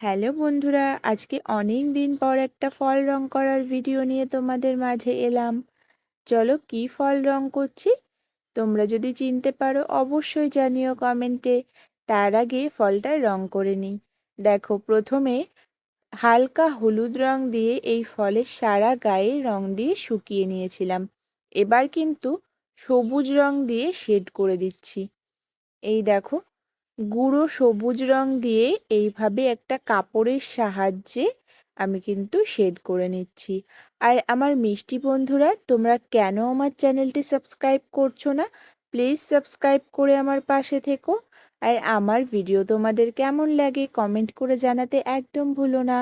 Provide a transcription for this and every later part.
Hello বন্ধুরা, আজকে অনেক দিন পর একটা ফল রং করার ভিডিও নিয়ে তোমাদের মাঝে এলাম। চলো কি ফল রং করছি? তোমরা যদি চিনতে পারো অবশ্যই জানিও কমেন্টে তার আগে ফলটা রং করে নিই। দেখো, প্রথমে হালকা হলুদ রং দিয়ে এই ফলের সারা গায়ে রং দিয়ে শুকিয়ে নিয়েছিলাম। এবার কিন্তু সবুজ রং দিয়ে শেড করে দিচ্ছি। এই দেখো গুঁড়ো সবুজ রং দিয়ে এইভাবে একটা কাপড়ের সাহায্যে আমি কিন্তু শেড করে নিচ্ছি। আর আমার মিষ্টি বন্ধুরা, তোমরা কেন আমার চ্যানেলটি সাবস্ক্রাইব করছ না? প্লিজ সাবস্ক্রাইব করে আমার পাশে থেকো। আর আমার ভিডিও তোমাদের কেমন লাগে কমেন্ট করে জানাতে একদম ভুলো না।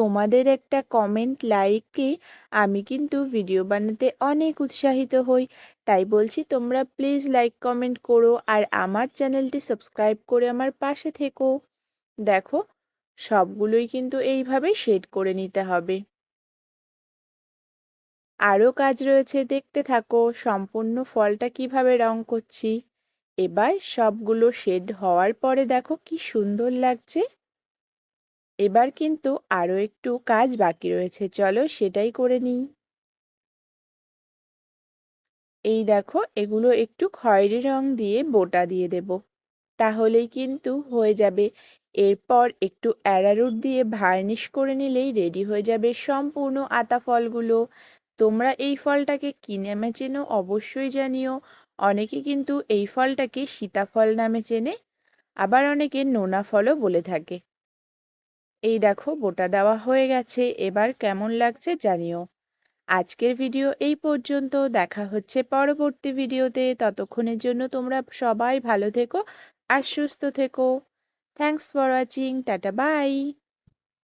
তোমাদের একটা কমেন্ট লাইকে আমি কিন্তু ভিডিও বানাতে অনেক উৎসাহিত হই। তাই বলছি তোমরা প্লিজ লাইক কমেন্ট করো আর আমার চ্যানেলটি সাবস্ক্রাইব করে আমার পাশে থেকো। দেখো, সবগুলোই কিন্তু এইভাবে শেড করে নিতে হবে। আরও কাজ রয়েছে, দেখতে থাকো সম্পূর্ণ ফলটা কীভাবে রং করছি। এবার সবগুলো শেড হওয়ার পরে দেখো কি সুন্দর লাগছে। এবার কিন্তু আরও একটু কাজ বাকি রয়েছে। চলো সেটাই করে নিই। এই দেখো, এগুলো একটু খয়েরি রং দিয়ে বোটা দিয়ে দেব। তাহলেই কিন্তু হয়ে যাবে। এরপর একটু অ্যারারুট দিয়ে ভার্নিশ করে নিলেই রেডি হয়ে যাবে সম্পূর্ণ আতা ফলগুলো। তোমরা এই ফলটাকে কী নামে চেনো, অবশ্যই জানিও। অনেকে কিন্তু এই ফলটাকে সীতাফল নামে চেনে, আবার অনেকে নোনা ফলও বলে থাকে। এই দেখো বোটা দেওয়া হয়ে গেছে, এবার কেমন লাগছে জানিও। আজকের ভিডিও এই পর্যন্ত, দেখা হচ্ছে পরবর্তী ভিডিওতে, ততক্ষণের জন্য তোমরা সবাই ভালো থেকো আর সুস্থ থেকো। Thanks for watching ta ta bye